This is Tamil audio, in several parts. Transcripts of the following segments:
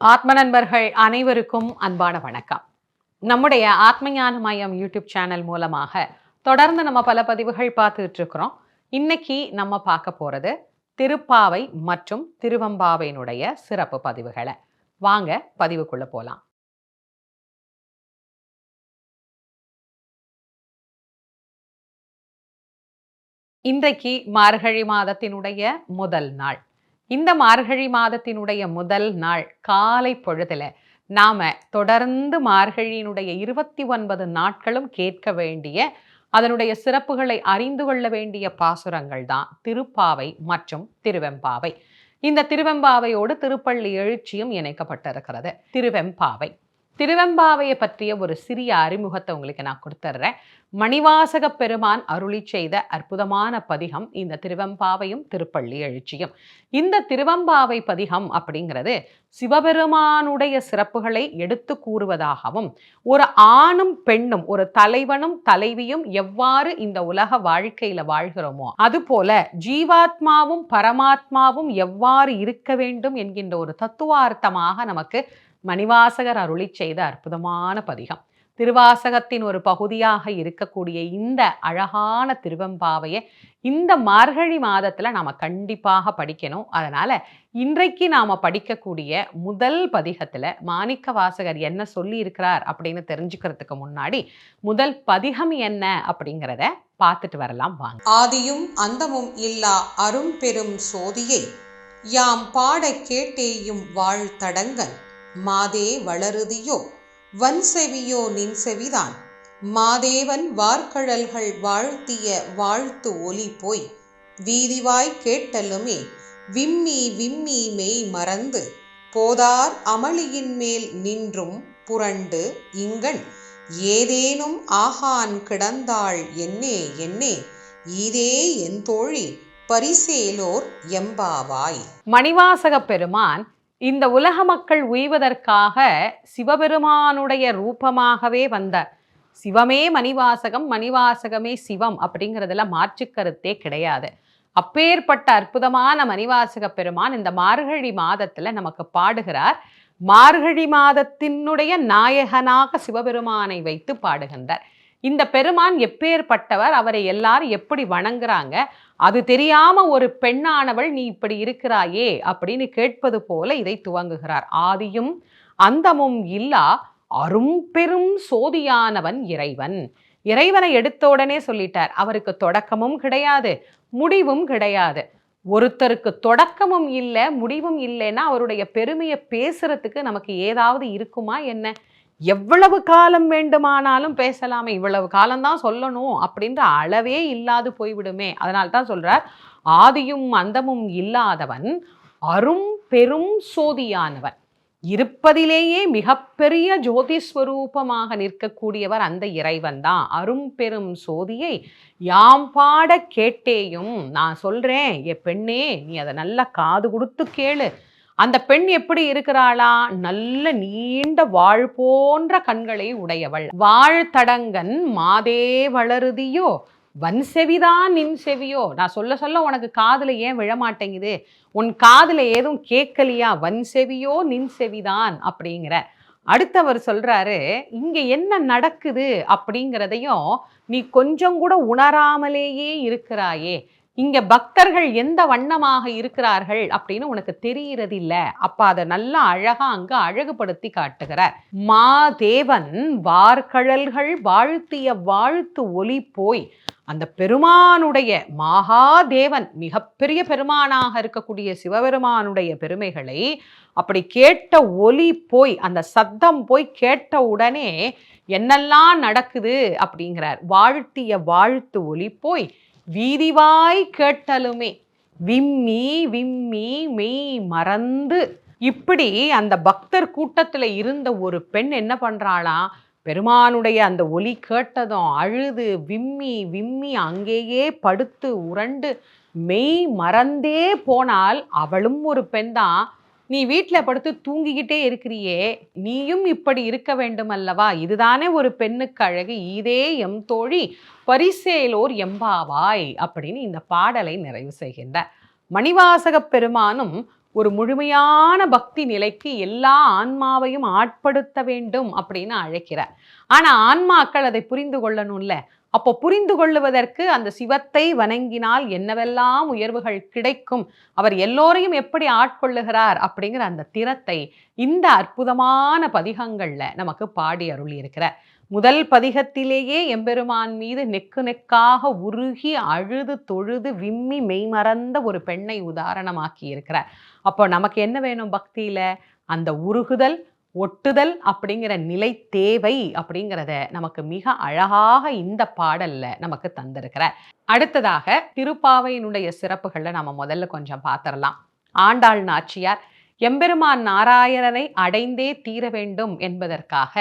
ஆத்ம நண்பர்கள் அனைவருக்கும் அன்பான வணக்கம். நம்முடைய ஆத்மஞான மயம் யூடியூப் சேனல் மூலமாக தொடர்ந்து நம்ம பல பதிவுகள் பார்த்துட்டு இருக்கிறோம் இன்னைக்கு நம்ம பார்க்க போறது திருப்பாவை மற்றும் திருவம்பாவையினுடைய சிறப்பு பதிவுகளை. வாங்க பதிவுக்குள்ள போலாம். இன்றைக்கு மார்கழி மாதத்தினுடைய முதல் நாள். இந்த மார்கழி மாதத்தினுடைய முதல் நாள் காலை பொழுதுல நாம தொடர்ந்து மார்கழியினுடைய இருபத்தி ஒன்பது நாட்களும் கேட்க வேண்டிய அதனுடைய சிறப்புகளை அறிந்து கொள்ள வேண்டிய பாசுரங்கள் தான் திருப்பாவை மற்றும் திருவெம்பாவை. இந்த திருவெம்பாவையோடு திருப்பள்ளி எழுச்சியும் இணைக்கப்பட்டிருக்கிறது. திருவெம்பாவை. திருவெம்பாவையை பற்றிய ஒரு சிறிய அறிமுகத்தை உங்களுக்கு நான் கொடுத்துட்றேன் மணிவாசக பெருமான் அருளி செய்த அற்புதமான பதிகம் இந்த திருவெம்பாவையும் திருப்பள்ளி எழுச்சியும். இந்த திருவெம்பாவை பதிகம் அப்படிங்கிறது சிவபெருமானுடைய சிறப்புகளை எடுத்து கூறுவதாகவும் ஒரு ஆணும் பெண்ணும் ஒரு தலைவனும் தலைவியும் எவ்வாறு இந்த உலக வாழ்க்கையில வாழ்கிறோமோ அதுபோல ஜீவாத்மாவும் பரமாத்மாவும் எவ்வாறு இருக்க வேண்டும் என்கின்ற ஒரு தத்துவார்த்தமாக நமக்கு மணிவாசகர் அருளி செய்த அற்புதமான பதிகம். திருவாசகத்தின் ஒரு பகுதியாக இருக்கக்கூடிய இந்த அழகான திருவெம்பாவையை இந்த மார்கழி மாதத்துல நாம கண்டிப்பாக படிக்கணும். அதனால இன்றைக்கு நாம படிக்கக்கூடிய முதல் பதிகத்துல மாணிக்க வாசகர் என்ன சொல்லி இருக்கிறார் அப்படின்னு தெரிஞ்சுக்கிறதுக்கு முன்னாடி முதல் பதிகம் என்ன அப்படிங்கிறத பார்த்துட்டு வரலாம் வாங்க. ஆதியும் அந்தமும் இல்லா அரும் பெரும் சோதியை யாம் பாட கேட்டேயும் வாழ்த்தடங்கன் மாதே வளருதியோ? வன்செவியோ நின் செவிதான் மாதேவன் வார்கழல்கள் வாழ்த்திய வாழ்த்து ஒலி போய். வீதிவாய் கேட்டலுமே விம்மி விம்மி மெய் மறந்து போதார் அமளியின் மேல் நின்றும் புரண்டு இங்கண் ஏதேனும் ஆகான் கிடந்தாள் என்னே என்னே ஈதே என் தோழி பரிசேலோர் எம்பாவாய். மணிவாசக பெருமான் இந்த உலக மக்கள் உய்வதற்காக சிவபெருமானுடைய ரூபமாகவே வந்தார் சிவமே மணிவாசகம் மணிவாசகமே சிவம் அப்படிங்கிறதுல மாற்று கருத்தே கிடையாது. அப்பேற்பட்ட அற்புதமான மணிவாசக பெருமான் இந்த மார்கழி மாதத்துல நமக்கு பாடுகிறார். மார்கழி மாதத்தினுடைய நாயகனாக சிவபெருமானை வைத்து பாடுகின்றார். இந்த பெருமான் எப்பேற்பட்டவர் அவரை எல்லாரும் எப்படி வணங்குறாங்க? அது தெரியாம ஒரு பெண்ணானவள் நீ இப்படி இருக்கிறாயே அப்படின்னு கேட்பது போல இதை துவங்குகிறார். ஆதியும் அந்தமும் இல்லா அரும்பெரும் சோதியானவன் இறைவன். இறைவனை எடுத்த உடனே சொல்லிட்டார் அவருக்கு தொடக்கமும் கிடையாது முடிவும் கிடையாது. ஒருத்தருக்கு தொடக்கமும் இல்லை முடிவும் இல்லைன்னா அவருடைய பெருமையை பேசுறதுக்கு நமக்கு ஏதாவது இருக்குமா என்ன? எவ்வளவு காலம் வேண்டுமானாலும் பேசலாமே இவ்வளவு காலம்தான் சொல்லணும் அப்படின்ற அளவே இல்லாது போய்விடுமே. அதனால தான் சொல்கிறார் ஆதியும் அந்தமும் இல்லாதவன் அரும் பெரும் சோதியானவன். இருப்பதிலேயே மிகப்பெரிய ஜோதிஸ்வரூபமாக நிற்கக்கூடியவர் அந்த இறைவன் தான். அரும் பெரும் சோதியை யாம் பாட கேட்டேயும் நான் சொல்கிறேன் என் பெண்ணே நீ அதை நல்லா காது கொடுத்து கேளு. அந்த பெண் எப்படி இருக்கிறாளா? நல்ல நீண்ட வாழ் போன்ற கண்களை உடையவள். வாழ்த்தடங்கன் மாதே வளருதியோ? வன் செவிதான் நின் செவியோ நான் சொல்ல சொல்ல உனக்கு காதில் ஏன் விழமாட்டேங்குது? உன் காதில் ஏதும் கேட்கலையா? வன் செவியோ நின் செவிதான் அப்படிங்கிற. அடுத்தவர் சொல்றாரு இங்க என்ன நடக்குது? அப்படிங்கிறதையும் நீ கொஞ்சம் கூட உணராமலேயே இருக்கிறாயே. இங்க பக்தர்கள் எந்த வண்ணமாக இருக்கிறார்கள் அப்படின்னு உனக்கு தெரியறதில்ல. அப்ப அதை நல்லா அழகா அங்க அழகுபடுத்தி காட்டுகிறார். மாதேவன் வார்கழல்கள் வாழ்த்திய வாழ்த்து ஒலி போய் அந்த பெருமானுடைய மகாதேவன் மிகப்பெரிய பெருமானாக இருக்கக்கூடிய சிவபெருமானுடைய பெருமைகளை அப்படி கேட்ட ஒலி போய் அந்த சத்தம் போய் கேட்ட உடனே என்னெல்லாம் நடக்குது? அப்படிங்கிறார். வாழ்த்திய வாழ்த்து ஒலி போய் வீதிவாய் கேட்டலுமே விம்மி விம்மி மெய் மறந்து. இப்படி அந்த பக்தர் கூட்டத்தில் இருந்த ஒரு பெண் என்ன பண்ணுறாளாம் பெருமானுடைய அந்த ஒலி கேட்டதும் அழுது விம்மி விம்மி அங்கேயே படுத்து உரண்டு மெய் மறந்தே போனால் அவளும் ஒரு பெண் தான் நீ வீட்டில் படுத்து தூங்கிக்கிட்டே இருக்கிறியே நீயும் இப்படி இருக்க வேண்டும் அல்லவா? இதுதானே ஒரு பெண்ணுக்கு அழகு. இதே எம் தோழி பரிசேலோர் எம்பாவாய் அப்படின்னு இந்த பாடலை நிறைவு செய்கின்றார். மணிவாசக பெருமானும் ஒரு முழுமையான பக்தி நிலைக்கு எல்லா ஆன்மாவையும் ஆட்படுத்த வேண்டும் அப்படின்னு அழைக்கிறார். ஆனால் ஆன்மாக்கள் அதை புரிந்து கொள்ளணும்ல. அப்போ புரிந்து கொள்ளுவதற்கு அந்த சிவத்தை வணங்கினால் என்னவெல்லாம் உயர்வுகள் கிடைக்கும்? அவர் எல்லோரையும் எப்படி ஆட்கொள்ளுகிறார் அப்படிங்கிற அந்த திறத்தை இந்த அற்புதமான பதிகங்கள்ல நமக்கு பாடி அருள் இருக்கிறார் முதல் பதிகத்திலேயே எம்பெருமான் மீது நெக்கு நெக்காக உருகி அழுது தொழுது விம்மி மெய்மறந்த ஒரு பெண்ணை உதாரணமாக்கி இருக்கிறார் அப்போ நமக்கு என்ன வேணும் பக்தியில்? அந்த உருகுதல் ஒட்டுதல் அப்படிங்கிற நிலை தேவை அப்படிங்கிறத நமக்கு மிக அழகாக இந்த பாடல்ல நமக்கு தந்திருக்கிறார். அடுத்ததாக திருப்பாவையினுடைய சிறப்புகளை நம்ம முதல்ல கொஞ்சம் பார்த்துடலாம் ஆண்டாள் நாச்சியார் எம்பெருமான் நாராயணனை அடைந்தே தீர வேண்டும் என்பதற்காக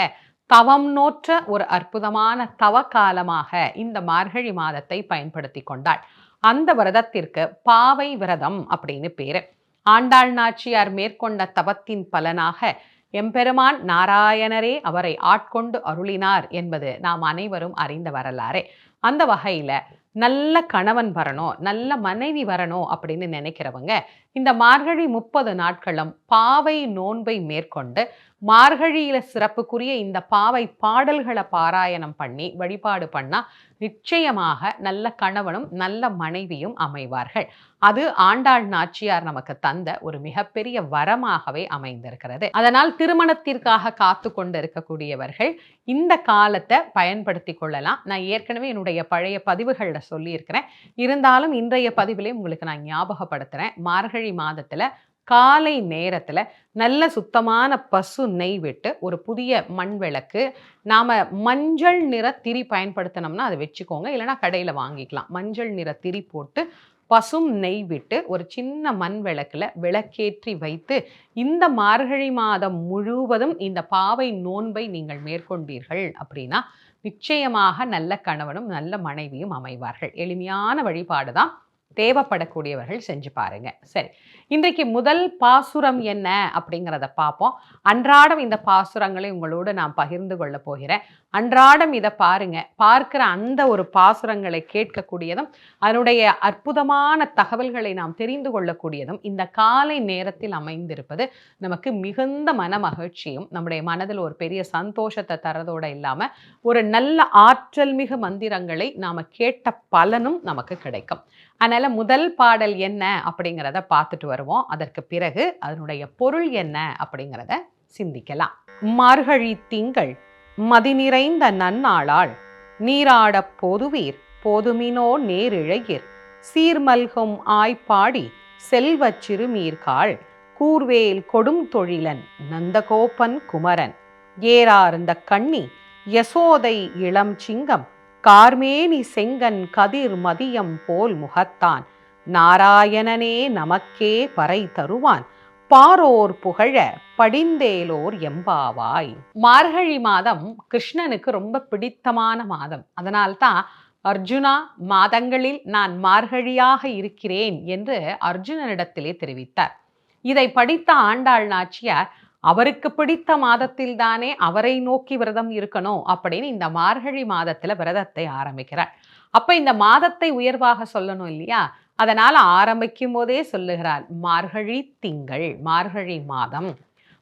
தவம் நோற்ற ஒரு அற்புதமான தவ காலமாக இந்த மார்கழி மாதத்தை பயன்படுத்தி கொண்டாள். அந்த விரதத்திற்கு பாவை விரதம் அப்படின்னு பேரு. ஆண்டாள் நாச்சியார் மேற்கொண்ட தவத்தின் பலனாக எம்பெருமான் நாராயணரே அவரை ஆட்கொண்டு அருளினார் என்பது நாம் அனைவரும் அறிந்த வரலாறே. அந்த வகையில நல்ல கணவன் வரணும் நல்ல மனைவி வரணும் அப்படின்னு நினைக்கிறவங்க இந்த மார்கழி முப்பது நாட்களும் பாவை நோன்பை மேற்கொண்டு மார்கழியில சிறப்புக்குரிய இந்த பாவை பாடல்களை பாராயணம் பண்ணி வழிபாடு பண்ணா நிச்சயமாக நல்ல கணவனும் நல்ல மனைவியும் அமைவார்கள். அது ஆண்டாள் நாச்சியார் நமக்கு தந்த ஒரு மிகப்பெரிய வரமாகவே அமைந்திருக்கிறது. அதனால் திருமணத்திற்காக காத்து கொண்டு இருக்கக்கூடியவர்கள் இந்த காலத்தை பயன்படுத்தி கொள்ளலாம். நான் ஏற்கனவே என்னுடைய பழைய பதிவுகளில் சொல்லியிருக்கிறேன். இருந்தாலும் இன்றைய பதிவிலே உங்களுக்கு நான் ஞாபகப்படுத்துகிறேன் மார்கழி மாதத்தில் காலை நேரத்தில் நல்ல சுத்தமான பசு நெய் விட்டு ஒரு புதிய மண் விளக்கு நாம் மஞ்சள் நிற திரி பயன்படுத்தினோம்னா அதை வச்சுக்கோங்க. இல்லைனா கடையில் வாங்கிக்கலாம். மஞ்சள் நிற திரி போட்டு பசும் நெய் விட்டு ஒரு சின்ன மண் விளக்கில் விளக்கேற்றி வைத்து இந்த மார்கழி மாதம் முழுவதும் இந்த பாவை நோன்பை நீங்கள் மேற்கொண்டீர்கள் அப்படின்னா நிச்சயமாக நல்ல கணவனும் நல்ல மனைவியும் அமைவார்கள். எளிமையான வழிபாடு தான் தேவைப்படக்கூடியவர்கள் செஞ்சு பாருங்க. சரி இன்றைக்கு முதல் பாசுரம் என்ன அப்படிங்கிறத பார்ப்போம். அன்றாடம் இந்த பாசுரங்களை உங்களோடு நான் பகிர்ந்து கொள்ள போகிறேன். அன்றாடம் இதை பாருங்க. பார்க்கிற அந்த ஒரு பாசுரங்களை கேட்கக்கூடியதும் அதனுடைய அற்புதமான தகவல்களை நாம் தெரிந்து கொள்ளக்கூடியதும் இந்த காலை நேரத்தில் அமைந்திருப்பது நமக்கு மிகுந்த மன மகிழ்ச்சியும் நம்முடைய மனதில் ஒரு பெரிய சந்தோஷத்தை தரதோடு இல்லாமல் ஒரு நல்ல ஆற்றல் மிகு மந்திரங்களை நாம் கேட்ட பலனும் நமக்கு கிடைக்கும். அதனால் முதல் பாடல் என்ன அப்படிங்கிறத பார்த்துட்டு வருவோம். அதற்கு பிறகு அதனுடைய பொருள் என்ன அப்படிங்கிறத சிந்திக்கலாம். மார்கழி திங்கள் மதி நிறைந்த நன்னாளாள் நீராடப் போதுவீர் போதுமினோ நேரிழையிர் சீர்மல்கும் ஆய்ப்பாடி செல்வ சிறுமீர்காள் கூர்வேல் கொடும் தொழிலன் நந்தகோபன் குமரன் ஏறார்ந்த கண்ணி யசோதை இளம் சிங்கம் கார்மேனி செங்கன் கதிர் மதியம் போல் முகத்தான். நாராயணனே நமக்கே பறை தருவான். பாரோர் புகழ படிந்தேலோர் எம்பாவாய். மார்கழி மாதம் கிருஷ்ணனுக்கு ரொம்ப பிடித்தமான மாதம். அதனால்தான் அர்ஜுனா மாதங்களில் நான் மார்கழியாக இருக்கிறேன் என்று அர்ஜுனனிடத்திலே தெரிவித்தார். இதை படித்த ஆண்டாள் நாச்சியார் அவருக்கு பிடித்த மாதத்தில் தானே அவரை நோக்கி விரதம் இருக்கணும் அப்படின்னு இந்த மார்கழி மாதத்துல விரதத்தை ஆரம்பிக்கிறார். அப்ப இந்த மாதத்தை உயர்வாக சொல்லணும் இல்லையா? அதனால ஆரம்பிக்கும் போதே சொல்லுகிறார் மார்கழி திங்கள் மார்கழி மாதம்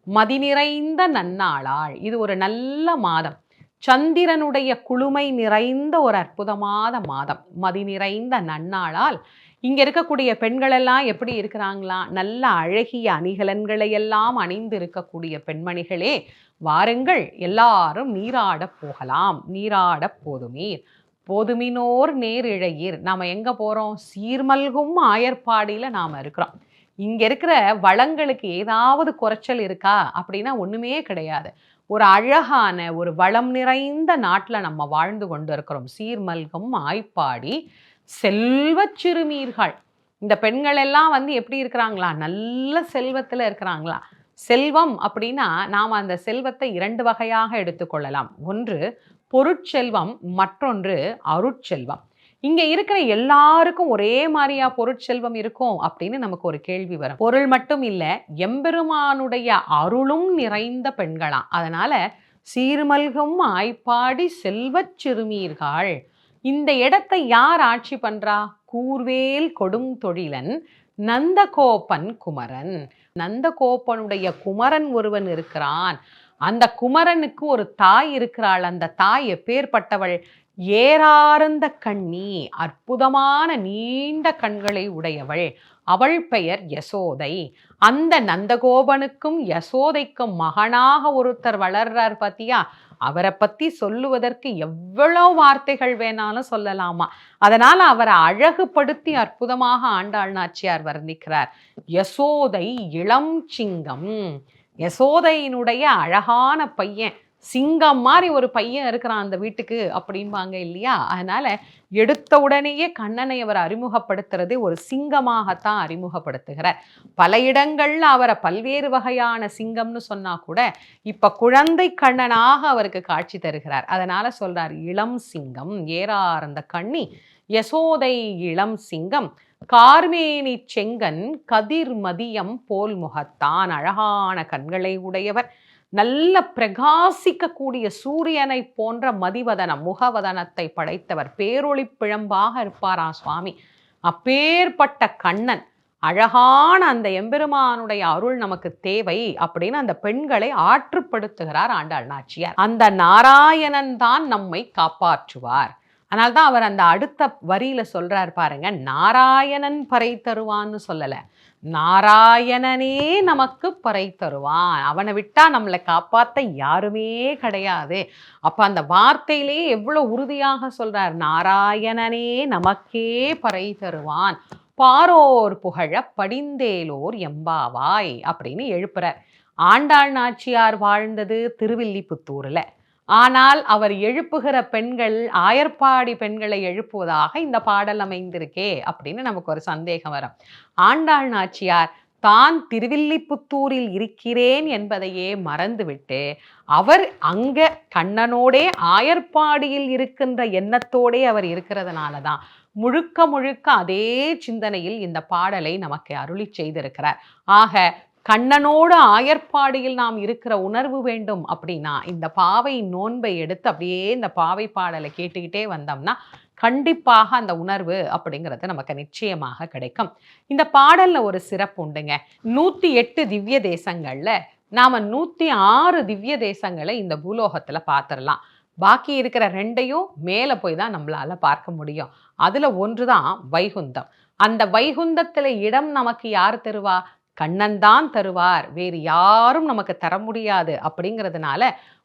மதி நிறைந்த நன்னாளாள். இது ஒரு நல்ல மாதம். சந்திரனுடைய குளுமை நிறைந்த ஒரு அற்புதமான மாதம். மதி நிறைந்த நன்னாளால் இங்கே இருக்கக்கூடிய பெண்களெல்லாம் எப்படி இருக்கிறாங்களா? நல்ல அழகிய அணிகலன்களை எல்லாம் அணிந்து இருக்கக்கூடிய பெண்மணிகளே வாருங்கள். எல்லாரும் நீராட போகலாம். நீராட போதுமீர் போதுமினோர் நேரிழையீர். நாம் எங்கே போகிறோம் சீர்மல்கும் ஆயர்பாடியில் நாம் இருக்கிறோம். இங்கே இருக்கிற வளங்களுக்கு ஏதாவது குறைச்சல் இருக்கா? அப்படின்னா ஒன்றுமே கிடையாது. ஒரு அழகான ஒரு வளம் நிறைந்த நாட்டில் நம்ம வாழ்ந்து கொண்டு இருக்கிறோம் சீர்மல்கும் ஆய்ப்பாடி. செல்வ சிறுமீர்கள் இந்த பெண்கள் எல்லாம் வந்து எப்படி இருக்கிறாங்களா? நல்ல செல்வத்தில் இருக்கிறாங்களா? செல்வம் அப்படின்னா நாம் அந்த செல்வத்தை இரண்டு வகையாக எடுத்துக்கொள்ளலாம் ஒன்று பொருட்செல்வம் மற்றொன்று அருட்செல்வம். இங்கே இருக்கிற எல்லாருக்கும் ஒரே மாதிரியா பொருட்செல்வம் இருக்கும் அப்படின்னு நமக்கு ஒரு கேள்வி வரும். பொருள் மட்டும் இல்லை எம்பெருமானுடைய அருளும் நிறைந்த பெண்களாம் அதனால சீர்மல்கும் ஆய்ப்பாடி செல்வச் சிறுமீர்கள் இந்த இடத்தை யார் ஆட்சி பண்றா? கூர்வேல் கொடும் தொழிலன் நந்தகோபன் குமரன். நந்தகோபனுடைய குமரன் ஒருவன் இருக்கிறான். அந்த குமரனுக்கு ஒரு தாய் இருக்கிறாள். அந்த தாய் எப்பேற்பட்டவள் ஏறார்ந்த கண்ணி அற்புதமான நீண்ட கண்களை உடையவள். அவள் பெயர் யசோதை. அந்த நந்தகோபனுக்கும் யசோதைக்கும் மகனாக ஒருத்தர் வளர்றார் பாத்தியா? அவரை பத்தி சொல்லுவதற்கு எவ்வளோ வார்த்தைகள் வேணாலும் சொல்லலாமா? அதனால அவரை அழகுபடுத்தி அற்புதமாக ஆண்டாள் நாச்சியார் வர்ணிக்கிறார். யசோதை இளம் சிங்கம். யசோதையினுடைய அழகான பையன். சிங்கம் மாதிரி ஒரு பையன் இருக்கிறான் அந்த வீட்டுக்கு அப்படிம்பாங்க இல்லையா? அதனால எடுத்த உடனேயே கண்ணனை அவர் அறிமுகப்படுத்துறது ஒரு சிங்கமாகத்தான் அறிமுகப்படுத்துகிறார். பல இடங்களில் அவரை பல்வேறு வகையான சிங்கம்னு சொன்னா கூட இப்ப குழந்தை கண்ணனாக அவருக்கு காட்சி தருகிறார். அதனால சொல்றார் இளம் சிங்கம் ஏறார்ந்த கண்ணி யசோதை இளம் சிங்கம் கார்மேனி செங்கன் கதிர் மதியம் போல் முகத்தான் அழகான கண்களை உடையவர் நல்ல பிரகாசிக்கக்கூடிய சூரியனை போன்ற மதிவதனம் முகவதனத்தை படைத்தவர். பேரொளி பிழம்பாக இருப்பாரா சுவாமி? அப்பேற்பட்ட கண்ணன் அழகான அந்த எம்பெருமானுடைய அருள் நமக்கு தேவை அப்படின்னு அந்த பெண்களை ஆற்றுப்படுத்துகிறார் ஆண்டாள் நாச்சியார். அந்த நாராயணன் தான் நம்மை காப்பாற்றுவார். அதனால்தான் அவர் அந்த அடுத்த வரியில சொல்றார் பாருங்க நாராயணன் பறை தருவான்னு சொல்லலை. நாராயணனே நமக்கு பறை தருவான். அவனை விட்டா நம்மளை காப்பாத்த யாருமே கிடையாது. அப்ப அந்த வார்த்தையிலே எவ்வளோ உறுதியாக சொல்றார்? நாராயணனே நமக்கே பறை தருவான். பாரோர் புகழ படிந்தேலோர் எம்பாவாய் அப்படின்னு எழுப்புறார். ஆண்டாள் நாச்சியார் வாழ்ந்தது திருவில்லிபுத்தூர்ல. ஆனால் அவர் எழுப்புகிற பெண்கள் ஆயர்பாடி பெண்களை எழுப்புவதாக இந்த பாடல் அமைந்திருக்கே அப்படின்னு நமக்கு ஒரு சந்தேகம் வரும். ஆண்டாள் நாச்சியார் தான் திருவில்லிபுத்தூரில் இருக்கிறேன் என்பதையே மறந்துவிட்டு அவர் அங்க கண்ணனோடே ஆயர்பாடியில் இருக்கின்ற எண்ணத்தோடே அவர் இருக்கிறதுனால தான் முழுக்க முழுக்க அதே சிந்தனையில் இந்த பாடலை நமக்கு அருளி செய்திருக்கிறார். ஆக கண்ணனோடு ஆயர்ப்பாடியில் நாம் இருக்கிற உணர்வு வேண்டும் அப்படின்னா இந்த பாவை நோன்பை எடுத்து அப்படியே இந்த பாவை பாடலை கேட்டுக்கிட்டே வந்தோம்னா கண்டிப்பாக அந்த உணர்வு அப்படிங்கிறது நமக்கு நிச்சயமாக கிடைக்கும். இந்த பாடலில் ஒரு சிறப்பு உண்டுங்க. நூற்றி எட்டு திவ்ய தேசங்களில் நாம் நூற்றி ஆறு திவ்ய தேசங்களை இந்த பூலோகத்தில் பார்த்துடலாம். பாக்கி இருக்கிற ரெண்டையும் மேலே போய் தான் நம்மளால் பார்க்க முடியும். அதில் ஒன்று தான் வைகுந்தம். அந்த வைகுந்தத்தில் இடம் நமக்கு யார் தருவா? கண்ணன் தான் தருவார். வேறு யாரும் நமக்கு தர முடியாது. அப்படிங்கிறதுனால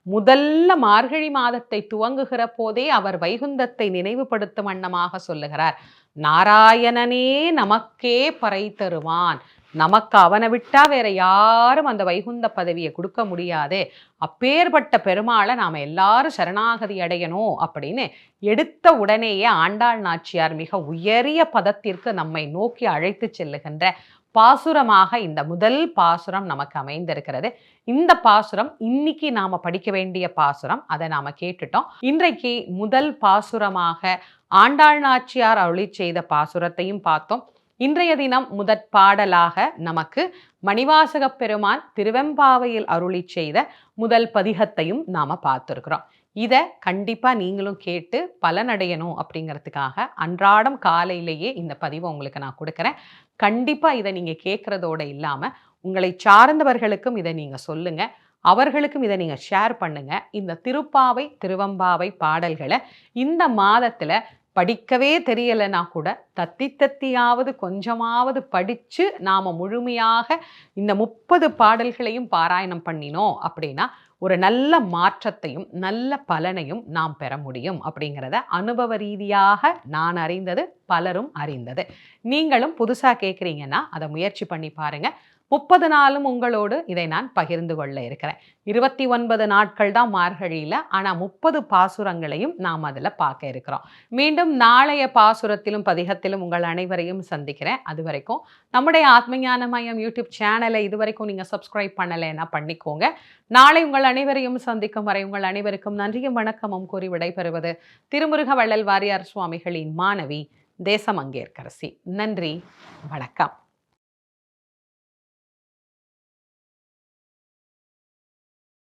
முதல்ல மார்கழி மாதத்தை துவங்குகிற போதே அவர் வைகுந்தத்தை நினைவுபடுத்தும் வண்ணமாக சொல்லுகிறார். நாராயணனே நமக்கே பறை தருவான். நமக்கு அவனை விட்டா வேற யாரும் அந்த வைகுந்த பதவியை கொடுக்க முடியாது. அப்பேற்பட்ட பெருமாளை நாம் எல்லாரும் சரணாகதி அடையணும் அப்படின்னு எடுத்த உடனேயே ஆண்டாள் நாச்சியார் மிக உயரிய பதத்திற்கு நம்மை நோக்கி அழைத்து செல்லுகின்ற பாசுரமாக இந்த முதல் பாசுரம் நமக்கு அமைந்திருக்கிறது. இந்த பாசுரம் இன்னைக்கு நாம படிக்க வேண்டிய பாசுரம். அதை நாம கேட்டுட்டோம். இன்றைக்கு முதல் பாசுரமாக ஆண்டாள் நாச்சியார் அருளி செய்த பாசுரத்தையும் பார்த்தோம். இன்றைய தினம் முதற் பாடலாக நமக்கு மணிவாசக பெருமான் திருவெம்பாவையில் அருளி செய்த முதல் பதிகத்தையும் நாம பார்த்துருக்குறோம். இதை கண்டிப்பாக நீங்களும் கேட்டு பலனடையணும் அப்படிங்கிறதுக்காக அன்றாடம் காலையிலேயே இந்த பதிவை உங்களுக்கு நான் கொடுக்குறேன். கண்டிப்பாக இதை நீங்கள் கேட்குறதோடு இல்லாமல் உங்களை சார்ந்தவர்களுக்கும் இதை நீங்கள் சொல்லுங்கள் அவர்களுக்கும் இதை நீங்கள் ஷேர் பண்ணுங்கள் இந்த திருப்பாவை திருவம்பாவை பாடல்களை இந்த மாதத்தில் படிக்கவே தெரியலைன்னா கூட தத்தி தத்தியாவது கொஞ்சமாவது படித்து நாம் முழுமையாக இந்த முப்பது பாடல்களையும் பாராயணம் பண்ணினோம் அப்படின்னா ஒரு நல்ல மாற்றத்தையும் நல்ல பலனையும் நாம் பெற முடியும் அப்படிங்கிறத அனுபவ ரீதியாக நான் அறிந்தது பலரும் அறிந்தது. நீங்களும் புதுசாக கேட்குறீங்கன்னா அதை முயற்சி பண்ணி பாருங்கள் முப்பது நாளும் உங்களோடு இதை நான் பகிர்ந்து கொள்ள இருக்கிறேன். இருபத்தி ஒன்பது நாட்கள் தான் மார்கழியில் ஆனால் முப்பது பாசுரங்களையும் நாம் அதில் பார்க்க இருக்கிறோம். மீண்டும் நாளைய பாசுரத்திலும் பதிகத்திலும் உங்கள் அனைவரையும் சந்திக்கிறேன். அது வரைக்கும் நம்முடைய ஆத்மஞான மையம் யூடியூப் சேனலை இது வரைக்கும் நீங்கள் சப்ஸ்கிரைப் பண்ணலைன்னா பண்ணிக்கோங்க. நாளை உங்கள் அனைவரையும் சந்திக்கும் வரை உங்கள் அனைவருக்கும் நன்றியும் வணக்கமும் கூறி விடைபெறுவது திருமுருக வள்ளல் வாரியார் சுவாமிகளின் மாணவி தேசமங்கேற்கரசி. நன்றி வணக்கம்.